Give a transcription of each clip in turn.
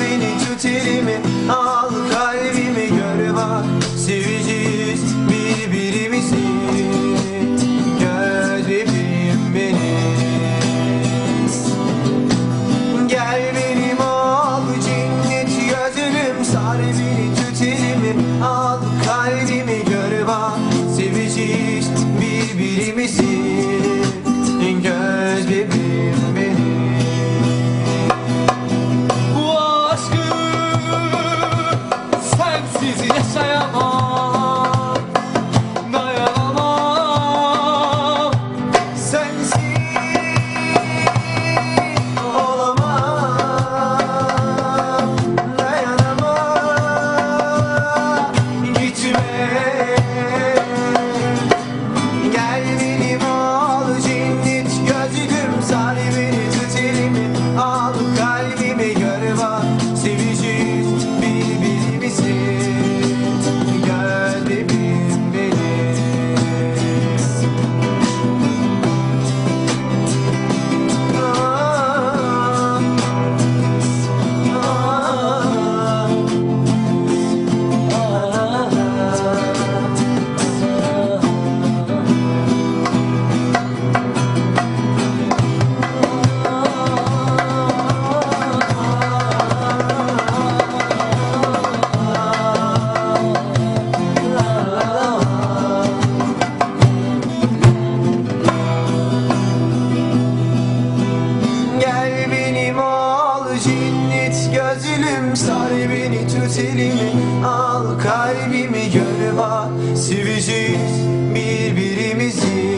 Beni tut elimi Al kalbimi 哦。Minnet gözlüm sar beni tut elimi Al kalbimi gönlüm ah Seveceğiz birbirimizi.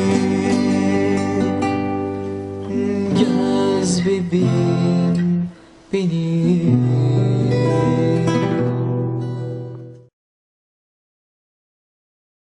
Göz bebeğim benim